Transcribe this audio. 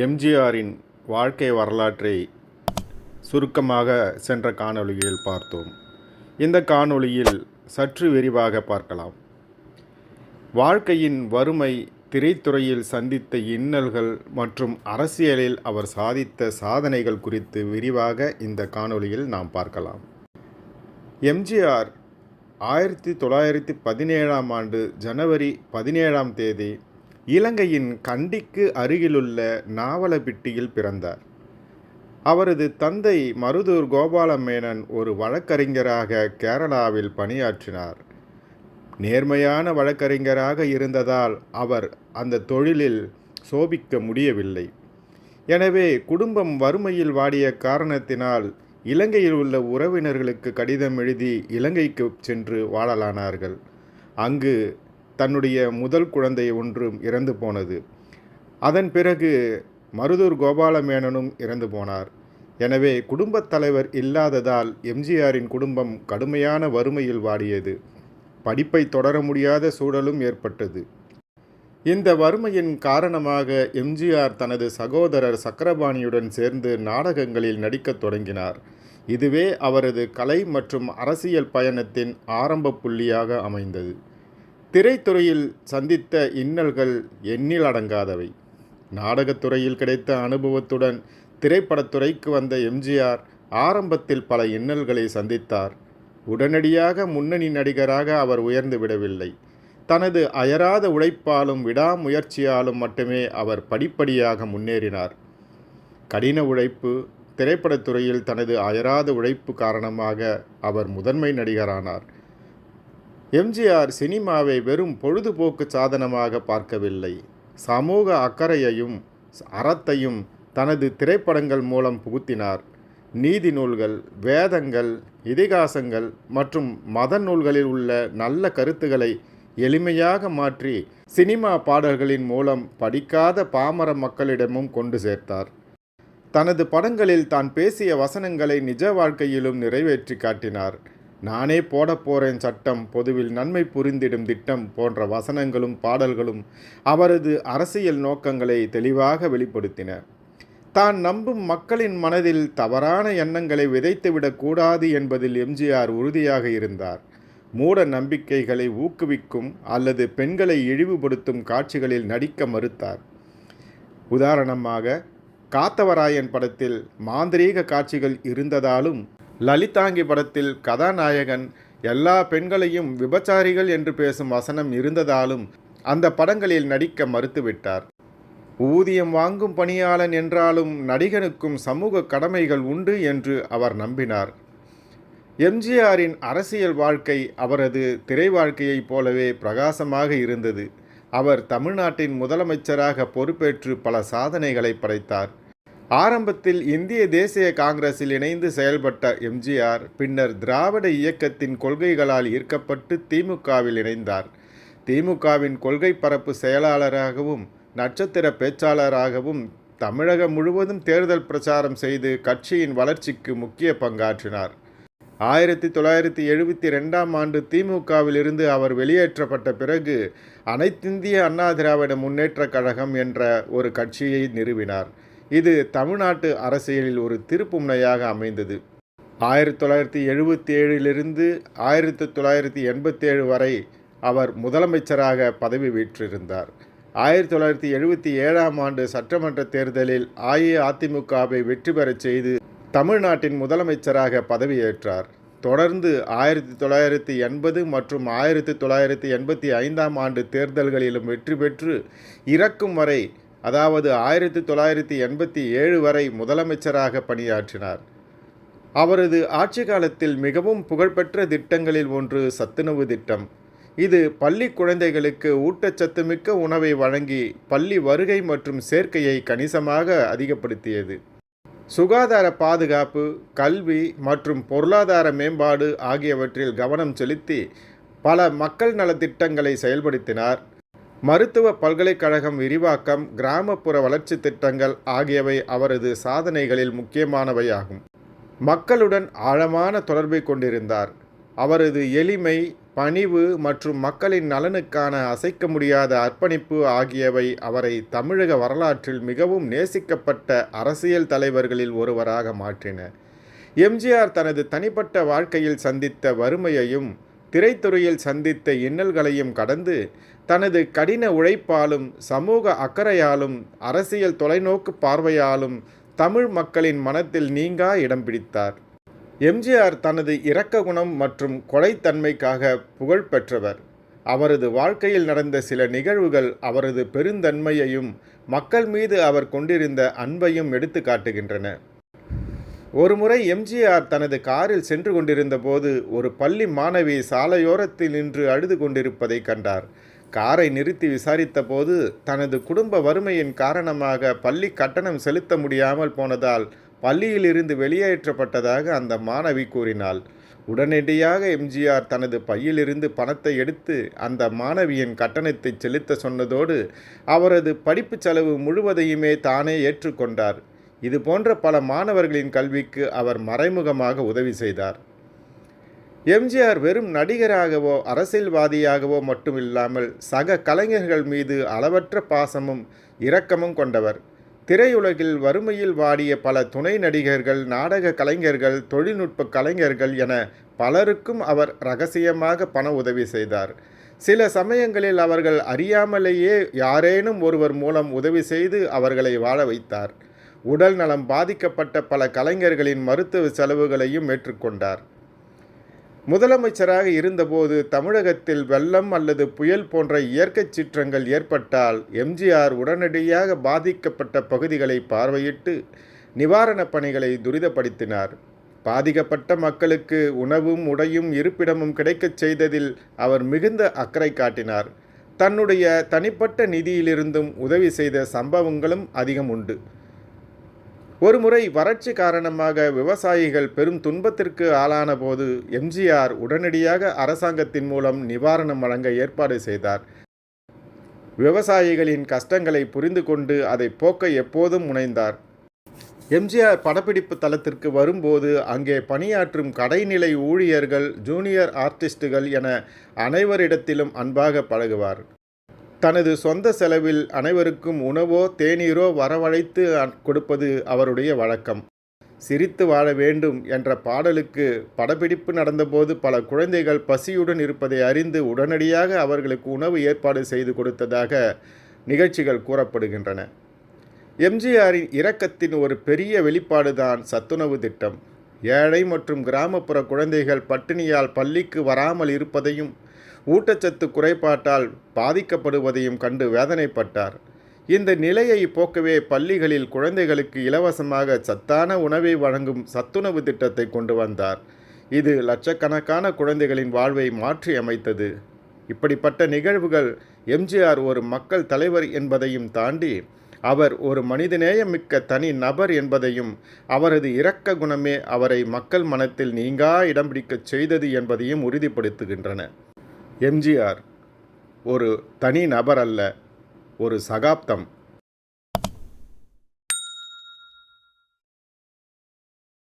எம்ஜிஆரின் வாழ்க்கை வரலாற்றை சுருக்கமாக சென்ற காணொளியில் பார்த்தோம். இந்த காணொளியில் சற்று விரிவாக பார்க்கலாம். வாழ்க்கையின் வறுமை திரைத்துறையில் சந்தித்த இன்னல்கள் மற்றும் அரசியலில் அவர் சாதித்த சாதனைகள் குறித்து விரிவாக இந்த காணொளியில் நாம் பார்க்கலாம். எம்ஜிஆர் ஆயிரத்தி தொள்ளாயிரத்தி பதினேழாம் ஆண்டு ஜனவரி பதினேழாம் தேதி இலங்கையின் கண்டிக்கு அருகிலுள்ள நாவலபிட்டியில் பிறந்தார். அவரது தந்தை மருதூர் கோபால மேனன் ஒரு வழக்கறிஞராக கேரளாவில் பணியாற்றினார். நேர்மையான வழக்கறிஞராக இருந்ததால் அவர் அந்த தொழிலில் சோபிக்க முடியவில்லை. எனவே குடும்பம் வறுமையில் வாடிய காரணத்தினால் இலங்கையில் உள்ள உறவினர்களுக்கு கடிதம் எழுதி இலங்கைக்கு சென்று வாழலானார்கள். அங்கு தன்னுடைய முதல் குழந்தை ஒன்றும் இறந்து போனது. அதன் பிறகு மருதூர் கோபாலமேனனும் இறந்து போனார். எனவே குடும்பத் தலைவர் இல்லாததால் எம்ஜிஆரின் குடும்பம் கடுமையான வறுமையில் வாடியது. படிப்பை தொடர முடியாத சூழலும் ஏற்பட்டது. இந்த வறுமையின் காரணமாக எம்ஜிஆர் தனது சகோதரர் சக்கரபாணியுடன் சேர்ந்து நாடகங்களில் நடிக்கத் தொடங்கினார். இதுவே அவரது கலை மற்றும் அரசியல் பயணத்தின் ஆரம்ப புள்ளியாக அமைந்தது. திரைத்துறையில் சந்தித்த இன்னல்கள் எண்ணில் அடங்காதவை. நாடகத்துறையில் கிடைத்த அனுபவத்துடன் திரைப்படத்துறைக்கு வந்த எம்ஜிஆர் ஆரம்பத்தில் பல இன்னல்களை சந்தித்தார். உடனடியாக முன்னணி நடிகராக அவர் உயர்ந்து விடவில்லை. தனது அயராத உழைப்பாலும் விடாமுயற்சியாலும் மட்டுமே அவர் படிப்படியாக முன்னேறினார். கடின உழைப்பு திரைப்படத்துறையில் தனது அயராத உழைப்பு காரணமாக அவர் முதன்மை நடிகரானார். எம்ஜிஆர் சினிமாவை வெறும் பொழுதுபோக்கு சாதனமாக பார்க்கவில்லை. சமூக அக்கறையையும் அறத்தையும் தனது திரைப்படங்கள் மூலம் புகுத்தினார். நீதி நூல்கள் வேதங்கள் இதிகாசங்கள் மற்றும் மத நூல்களில் உள்ள நல்ல கருத்துக்களை எளிமையாக மாற்றி சினிமா பாடல்களின் மூலம் படிக்காத பாமர மக்களிடமும் கொண்டு சேர்த்தார். தனது படங்களில் தான் பேசிய வசனங்களை நிஜ வாழ்க்கையிலும் நிறைவேற்றி காட்டினார். நானே போடப் போறேன் சட்டம் பொதுவில் நன்மை புரிந்திடும் திட்டம் போன்ற வசனங்களும் பாடல்களும் அவரது அரசியல் நோக்கங்களை தெளிவாக வெளிப்படுத்தின. தான் நம்பும் மக்களின் மனதில் தவறான எண்ணங்களை விதைத்துவிடக்கூடாது என்பதில் எம்ஜிஆர் உறுதியாக இருந்தார். மூட நம்பிக்கைகளை ஊக்குவிக்கும் அல்லது பெண்களை இழிவுபடுத்தும் காட்சிகளில் நடிக்க மறுத்தார். உதாரணமாக காத்தவராயன் படத்தில் மாந்திரீக காட்சிகள் இருந்ததாலும் லலிதாங்கி படத்தில் கதாநாயகன் எல்லா பெண்களையும் விபச்சாரிகள் என்று பேசும் வசனம் இருந்ததாலும் அந்த படங்களில் நடிக்க மறுத்துவிட்டார். ஊதியம் வாங்கும் பணியாளன் என்றாலும் நடிகனுக்கும் சமூக கடமைகள் உண்டு என்று அவர் நம்பினார். எம்ஜிஆரின் அரசியல் வாழ்க்கை அவரது திரை வாழ்க்கையைப் போலவே பிரகாசமாக இருந்தது. அவர் தமிழ்நாட்டின் முதலமைச்சராக பொறுப்பேற்று பல சாதனைகளை படைத்தார். ஆரம்பத்தில் இந்திய தேசிய காங்கிரஸில் இணைந்து செயல்பட்ட எம்ஜிஆர் பின்னர் திராவிட இயக்கத்தின் கொள்கைகளால் ஈர்க்கப்பட்டு திமுகவில் இணைந்தார். திமுகவின் கொள்கை பரப்பு செயலாளராகவும் நட்சத்திர பேச்சாளராகவும் தமிழகம் முழுவதும் தேர்தல் பிரச்சாரம் செய்து கட்சியின் வளர்ச்சிக்கு முக்கிய பங்காற்றினார். ஆயிரத்தி தொள்ளாயிரத்தி எழுபத்தி ரெண்டாம் ஆண்டு திமுகவில் இருந்து அவர் வெளியேற்றப்பட்ட பிறகு அனைத்திந்திய அண்ணா திராவிட முன்னேற்றக் கழகம் என்ற ஒரு கட்சியை நிறுவினார். இது தமிழ்நாட்டு அரசியலில் ஒரு திருப்புமுனையாக அமைந்தது. ஆயிரத்தி தொள்ளாயிரத்தி எழுபத்தி ஏழிலிருந்து ஆயிரத்தி தொள்ளாயிரத்தி எண்பத்தேழு வரை அவர் முதலமைச்சராக பதவி வீற்றிருந்தார். ஆயிரத்தி தொள்ளாயிரத்தி எழுபத்தி ஏழாம் ஆண்டு சட்டமன்ற தேர்தலில் அஇஅதிமுகவை வெற்றி பெறச் செய்து தமிழ்நாட்டின் முதலமைச்சராக பதவியேற்றார். தொடர்ந்து ஆயிரத்தி தொள்ளாயிரத்தி எண்பது மற்றும் ஆயிரத்தி தொள்ளாயிரத்தி எண்பத்தி ஐந்தாம் ஆண்டு தேர்தல்களிலும் வெற்றி பெற்று இறக்கும் வரை அதாவது ஆயிரத்தி தொள்ளாயிரத்தி எண்பத்தி ஏழு வரை முதலமைச்சராக பணியாற்றினார். அவரது ஆட்சி காலத்தில் மிகவும் புகழ்பெற்ற திட்டங்களில் ஒன்று சத்துணவு திட்டம். இது பள்ளி குழந்தைகளுக்கு ஊட்டச்சத்துமிக்க உணவை வழங்கி பள்ளி வருகை மற்றும் சேர்க்கையை கணிசமாக அதிகப்படுத்தியது. சுகாதார பாதுகாப்பு கல்வி மற்றும் பொருளாதார மேம்பாடு ஆகியவற்றில் கவனம் செலுத்தி பல மக்கள் நலத்திட்டங்களை செயல்படுத்தினார். மருத்துவ பல்கலைக்கழகம் விரிவாக்கம் கிராமப்புற வளர்ச்சி திட்டங்கள் ஆகியவை அவரது சாதனைகளில் முக்கியமானவையாகும். மக்களுடன் ஆழமான தொடர்பை கொண்டிருந்தார். அவரது எளிமை பணிவு மற்றும் மக்களின் நலனுக்கான அசைக்க முடியாத அர்ப்பணிப்பு ஆகியவை அவரை தமிழக வரலாற்றில் மிகவும் நேசிக்கப்பட்ட அரசியல் தலைவர்களில் ஒருவராக மாற்றின. எம்ஜிஆர் தனது தனிப்பட்ட வாழ்க்கையில் சந்தித்த வறுமையையும் திரைத்துறையில் சந்தித்த இன்னல்களையும் கடந்து தனது கடின உழைப்பாலும் சமூக அக்கறையாலும் அரசியல் தொலைநோக்கு பார்வையாலும் தமிழ் மக்களின் மனத்தில் நீங்கா இடம் பிடித்தார். எம்ஜிஆர் தனது இரக்க குணம் மற்றும் கொலைத்தன்மைக்காக புகழ் பெற்றவர். அவரது வாழ்க்கையில் நடந்த சில நிகழ்வுகள் அவரது பெருந்தன்மையையும் மக்கள் மீது அவர் கொண்டிருந்த அன்பையும் எடுத்து காட்டுகின்றன. ஒருமுறை எம்ஜிஆர் தனது காரில் சென்று கொண்டிருந்த போது ஒரு பள்ளி மாணவி சாலையோரத்தில் நின்று அழுது கொண்டிருப்பதை கண்டார். காரை நிறுத்தி விசாரித்தபோது தனது குடும்ப வறுமையின் காரணமாக பள்ளி கட்டணம் செலுத்த முடியாமல் போனதால் பள்ளியிலிருந்து வெளியேற்றப்பட்டதாக அந்த மாணவி கூறினாள். உடனடியாக எம்ஜிஆர் தனது பையிலிருந்து பணத்தை எடுத்து அந்த மாணவியின் கட்டணத்தை செலுத்த சொன்னதோடு அவரது படிப்பு செலவு முழுவதையுமே தானே ஏற்றுக்கொண்டார். இதுபோன்ற பல மாணவர்களின் கல்விக்கு அவர் மறைமுகமாக உதவி செய்தார். எம்ஜிஆர் வெறும் நடிகராகவோ அரசியல்வாதியாகவோ மட்டும் இல்லாமல் சக கலைஞர்கள் மீது அளவற்ற பாசமும் இரக்கமும் கொண்டவர். திரையுலகில் வறுமையில் வாடிய பல துணை நடிகர்கள் நாடக கலைஞர்கள் தொழில்நுட்ப கலைஞர்கள் என பலருக்கும் அவர் ரகசியமாக பண உதவி செய்தார். சில சமயங்களில் அவர்கள் அறியாமலேயே யாரேனும் ஒருவர் மூலம் உதவி செய்து அவர்களை வாழ வைத்தார். உடல் நலம் பாதிக்கப்பட்ட பல கலைஞர்களின் மருத்துவ செலவுகளையும் ஏற்றுக்கொண்டார். முதலமைச்சராக இருந்தபோது தமிழகத்தில் வெள்ளம் அல்லது புயல் போன்ற இயற்கை சீற்றங்கள் ஏற்பட்டால் எம்ஜிஆர் உடனடியாக பாதிக்கப்பட்ட பகுதிகளை பார்வையிட்டு நிவாரணப் பணிகளை துரிதப்படுத்தினார். பாதிக்கப்பட்ட மக்களுக்கு உணவும் உடையும் இருப்பிடமும் கிடைக்கச் செய்ததில் அவர் மிகுந்த அக்கறை காட்டினார். தன்னுடைய தனிப்பட்ட நிதியிலிருந்தும் உதவி செய்த சம்பவங்களும் அதிகம் உண்டு. ஒருமுறை வறட்சி காரணமாக விவசாயிகள் பெரும் துன்பத்திற்கு ஆளான போது எம்ஜிஆர் உடனடியாக அரசாங்கத்தின் மூலம் நிவாரணம் வழங்க ஏற்பாடு செய்தார். விவசாயிகளின் கஷ்டங்களை புரிந்து கொண்டு அதை போக்க எப்போதும் முனைந்தார். எம்ஜிஆர் படப்பிடிப்பு தளத்திற்கு வரும்போது அங்கே பணியாற்றும் கடைநிலை ஊழியர்கள் ஜூனியர் ஆர்டிஸ்டுகள் என அனைவரிடத்திலும் அன்பாக பழகுவார். தனது சொந்த செலவில் அனைவருக்கும் உணவோ தேநீரோ வரவழைத்து கொடுப்பது அவருடைய வழக்கம். சிரித்து வாழ வேண்டும் என்ற பாடலுக்கு படப்பிடிப்பு நடந்தபோது பல குழந்தைகள் பசியுடன் இருப்பதை அறிந்து உடனடியாக அவர்களுக்கு உணவு ஏற்பாடு செய்து கொடுத்ததாக நிகழ்ச்சிகள் கூறப்படுகின்றன. எம்ஜிஆரின் இரக்கத்தின் ஒரு பெரிய வெளிப்பாடுதான் சத்துணவு திட்டம். ஏழை மற்றும் கிராமப்புற குழந்தைகள் பட்டினியால் பள்ளிக்கு வராமல் இருப்பதையும் ஊட்டச்சத்து குறைபாட்டால் பாதிக்கப்படுவதையும் கண்டு வேதனைப்பட்டார். இந்த நிலையை போக்கவே பள்ளிகளில் குழந்தைகளுக்கு இலவசமாக சத்தான உணவை வழங்கும் சத்துணவு திட்டத்தை கொண்டு வந்தார். இது லட்சக்கணக்கான குழந்தைகளின் வாழ்வை மாற்றி அமைத்தது இப்படிப்பட்ட நிகழ்வுகள் எம்ஜிஆர் ஒரு மக்கள் தலைவர் என்பதையும் தாண்டி அவர் ஒரு மனிதநேயமிக்க தனி நபர் என்பதையும் அவரது இரக்க குணமே அவரை மக்கள் மனத்தில் நீங்கா இடம் பிடிக்கச் செய்தது என்பதையும் உறுதிப்படுத்துகின்றன. எம்ஜிஆர் ஒரு தனி நபர் அல்ல ஒரு சகாப்தம்.